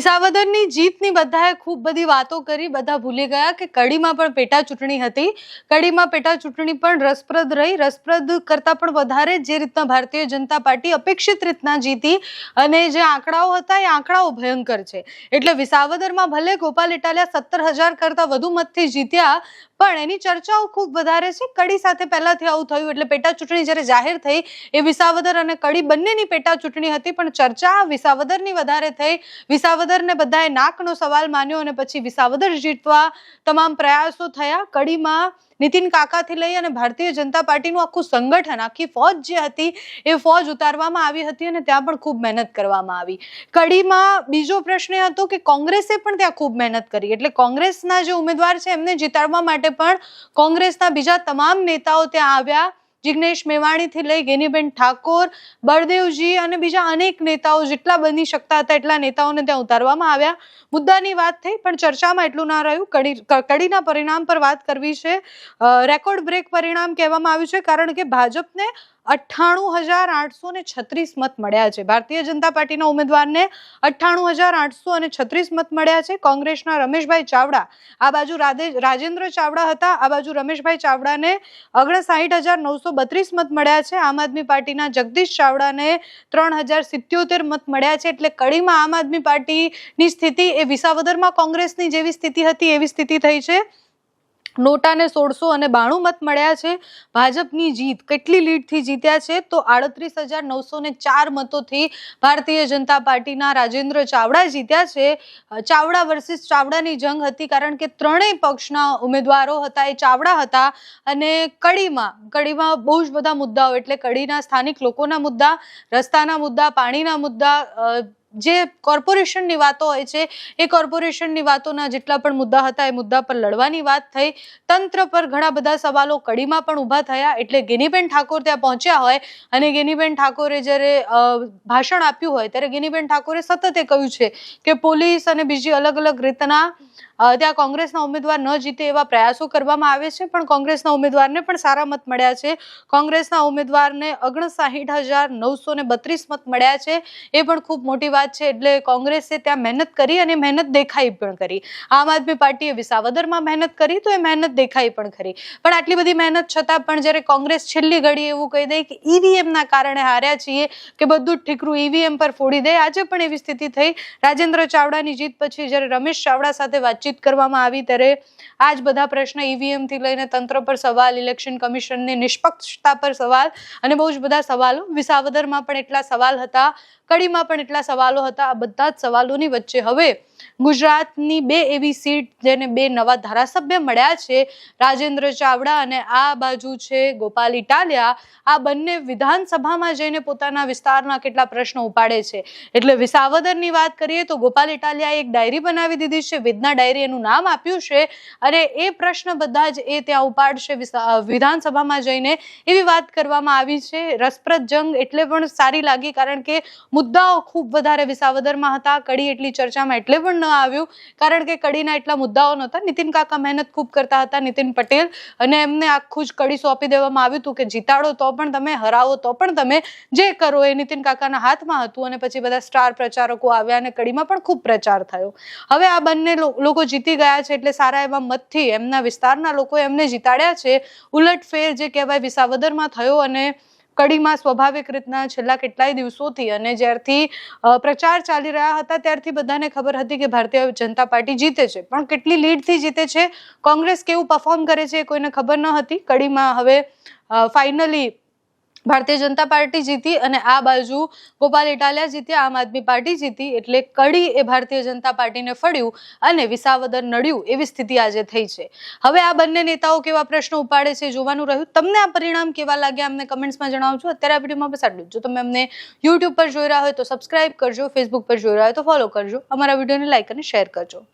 વિસાવદરની જીતની બધાએ ખૂબ બધી વાતો કરી, બધા ભૂલી ગયા કે કડીમાં પણ પેટા ચૂંટણી હતી. કડીમાં પેટા ચૂંટણી પણ રસપ્રદ રહી. રસપ્રદ કરતાં પણ વધારે જે રીતના ભારતીય જનતા પાર્ટી અપેક્ષિત રીતના જીતી અને જે આંકડાઓ હતા એ આંકડાઓ ભયંકર છે. એટલે વિસાવદરમાં ભલે ગોપાલ ઇટાલિયા સત્તર હજાર કરતાં વધુ મતથી જીત્યા, પણ એની ચર્ચાઓ ખૂબ વધારે છે. કડી સાથે પહેલાથી આવું થયું એટલે પેટા ચૂંટણી જ્યારે જાહેર થઈ, એ વિસાવદર અને કડી બંનેની પેટા ચૂંટણી હતી, પણ ચર્ચા વિસાવદરની વધારે થઈ. વિસાવદરને બધાએ નાકનો સવાલ માન્યો અને પછી વિસાવદર જીતવા તમામ પ્રયાસો થયા. કડીમાં નીતિન કાકાથી લઈ અને ભારતીય જનતા પાર્ટીનું આખું સંગઠન, આખી ફોજ જે હતી, એ ફોજ ઉતારવામાં આવી હતી અને ત્યાં પણ ખૂબ મહેનત કરવામાં આવી. કડીમાં બીજો પ્રશ્ન એ હતો કે કોંગ્રેસે પણ ત્યાં ખૂબ મહેનત કરી. એટલે કોંગ્રેસના જે ઉમેદવાર છે એમને જીતાડવા માટે પણ કોંગ્રેસના બીજા તમામ નેતાઓ ત્યાં આવ્યા. જિગ્નેશ મેવાણીથી લઈ ગેનીબેન ઠાકોર, બળદેવજી અને બીજા અનેક નેતાઓ જેટલા બની શકતા હતા એટલા નેતાઓને ત્યાં ઉતારવામાં આવ્યા. મુદ્દાની વાત થઈ, પણ ચર્ચામાં એટલું ના રહ્યું. કડી કડીના પરિણામ પર વાત કરવી છે. રેકોર્ડ બ્રેક પરિણામ કહેવામાં આવ્યું છે, કારણ કે ભાજપને અઠ્ઠાણું હજાર આઠસો ને છત્રીસ મત મળ્યા છે. ભારતીય જનતા પાર્ટીના ઉમેદવારને અઠ્ઠાણું હજાર આઠસો અને છત્રીસ મત મળ્યા છે. કોંગ્રેસના રમેશભાઈ ચાવડા, આ બાજુ રાજેન્દ્ર ચાવડા હતા, આ બાજુ રમેશભાઈ ચાવડાને ઓગણસાઠ હજાર નવસો બત્રીસ મત મળ્યા છે. આમ આદમી પાર્ટીના જગદીશ ચાવડાને ત્રણ હજાર સિત્યોતેર મત મળ્યા છે. એટલે કડીમાં આમ આદમી પાર્ટીની સ્થિતિ એ વિસાવદરમાં કોંગ્રેસની જેવી સ્થિતિ હતી, એવી સ્થિતિ થઈ છે. નોટાને સોળસો અને બાણું મત મળ્યા છે. ભાજપની જીત કેટલી લીડથી જીત્યા છે? તો આડત્રીસ હજાર નવસો ને ચાર મતોથી ભારતીય જનતા પાર્ટીના રાજેન્દ્ર ચાવડા જીત્યા છે. ચાવડા વર્સિસ ચાવડાની જંગ હતી કારણ કે ત્રણેય પક્ષના ઉમેદવારો હતા, એ ચાવડા હતા અને કડીમાં કડીમાં બહુ જ બધા મુદ્દાઓ, એટલે કડીના સ્થાનિક લોકોના મુદ્દા, રસ્તાના મુદ્દા, પાણીના મુદ્દા જે કોર્પોરેશનની વાતો હોય છે, એ કોર્પોરેશનની વાતોના જેટલા પણ મુદ્દા હતા, એ મુદ્દા પર લડવાની વાત થઈ. તંત્ર પર ઘણા બધા સવાલો કડીમાં પણ ઊભા થયા, એટલે ગેનીબેન ઠાકોર ત્યાં પહોંચ્યા હોય, અને ગેનીબેન ઠાકોરે જ્યારે ભાષણ આપ્યું હોય, ત્યારે ગેનીબેન ઠાકોરે સતત એ કહ્યું છે કે પોલીસ અને બીજી અલગ અલગ રીતના ત્યાં કોંગ્રેસના ઉમેદવાર ન જીતે એવા પ્રયાસો કરવામાં આવે છે, પણ કોંગ્રેસના ઉમેદવારને પણ સારા મત મળ્યા છે. કોંગ્રેસના ઉમેદવારને ઓગણસાહીઠ હજાર નવસો ને બત્રીસ મત મળ્યા છે. એ પણ ખૂબ મોટી વાત છે, એટલે કોંગ્રેસે ત્યાં મહેનત કરી અને મહેનત દેખાઈ પણ કરી. આમ આદમી પાર્ટીએ વિસાવદરમાં મહેનત કરી, તો એ મહેનત દેખાઈ પણ ખરી પણ આટલી બધી મહેનત છતાં પણ જ્યારે કોંગ્રેસ છેલ્લી ઘડી એવું કહી દે કે ઈવીએમના કારણે હાર્યા છીએ, કે બધું ઠીકરું ઈવીએમ પર ફોડી દે, આજે પણ એવી સ્થિતિ થઈ. રાજેન્દ્ર ચાવડાની જીત પછી જ્યારે રમેશ ચાવડા સાથે વાતચીત કરવામાં આવી ત્યારે આ જ બધા પ્રશ્ન ઈવીએમથી લઈને તંત્ર પર સવાલ, ઇલેક્શન કમિશનની નિષ્પક્ષતા પર સવાલ અને બહુ જ બધા સવાલો. વિસાવદરમાં પણ એટલા સવાલ હતા, કડીમાં પણ એટલા સવાલો હતા. આ બધા જ સવાલોની વચ્ચે હવે ગુજરાતની બે એવી સીટ જેને બે નવા ધારાસભ્ય મળ્યા છે, રાજેન્દ્ર ચાવડા અને આ બાજુ છે ગોપાલ ઇટાલિયા. આ બંને વિધાનસભામાં જઈને પોતાના વિસ્તારના કેટલા પ્રશ્નો ઉપાડે છે? એટલે વિસાવદરની વાત કરીએ તો ગોપાલ ઇટાલિયાએ એક ડાયરી બનાવી દીધી છે, વિદના ડાયરી એનું નામ આપ્યું છે અને એ પ્રશ્ન બધા જ એ ત્યાં ઉપાડશે વિધાનસભામાં જઈને એવી વાત કરવામાં આવી છે. રસપ્રદ જંગ એટલે પણ સારી લાગી કારણ કે મુદ્દાઓ ખૂબ વધારે વિસાવદરમાં હતા, કડી એટલી ચર્ચામાં એટલે પણ ન આવ્યું. કારણ કે કડીના એટલા મુદ્દાઓ નહોતા. નીતિન કાકા મહેનત ખૂબ કરતા હતા, નીતિન પટેલ. અને એમને આખું જ કડી સોંપી દેવામાં આવ્યું હતું કે જીતાડો તો પણ તમે, હરાવો તો પણ તમે. જે કરો એ નીતિન કાકાના હાથમાં હતું અને પછી બધા સ્ટાર પ્રચારકો આવ્યા અને કડીમાં પણ ખૂબ પ્રચાર થયો. હવે આ બંને લોકો જીતી ગયા છે એટલે સારા એવા મતથી એમના વિસ્તારના લોકો એમને જીતાડ્યા છે. ઉલટફેર જે કહેવાય વિસાવદરમાં થયો અને કડીમાં સ્વાભાવિક રીતના છેલ્લા કેટલાય દિવસોથી અને જ્યારથી પ્રચાર ચાલી રહ્યા હતા, ત્યારથી બધાને ખબર હતી કે ભારતીય જનતા પાર્ટી જીતે છે. પણ કેટલી લીડથી જીતે છે? કોંગ્રેસ કેવું પરફોર્મ કરે છે કોઈને ખબર ન હતી? કડીમાં હવે ફાઇનલી ભારતીય જનતા પાર્ટી જીતી અને આ બાજુ ગોપાલ ઇટાલિયા જીત્યા, આમ આદમી પાર્ટી જીતી એટલે કડી એ ભારતીય જનતા પાર્ટીને ફળ્યું અને વિસાવદર નડ્યું એવી સ્થિતિ આજે થઈ છે. હવે આ બંને નેતાઓ કેવા પ્રશ્નો ઉપાડે છે જોવાનું રહ્યું. તમને આ પરિણામ કેવા લાગ્યા અમને કમેન્ટ્સમાં જણાવજો. અત્યારે આ વિડીયોમાં બસ આટલું. જો. તમે અમને યુટ્યુબ પર જોઈ રહ્યા હોય તો સબસ્ક્રાઇબ કરજો ફેસબુક પર જોઈ રહ્યા હોય તો ફોલો કરજો. અમારા વિડીયોને લાઇક અને શેર કરજો.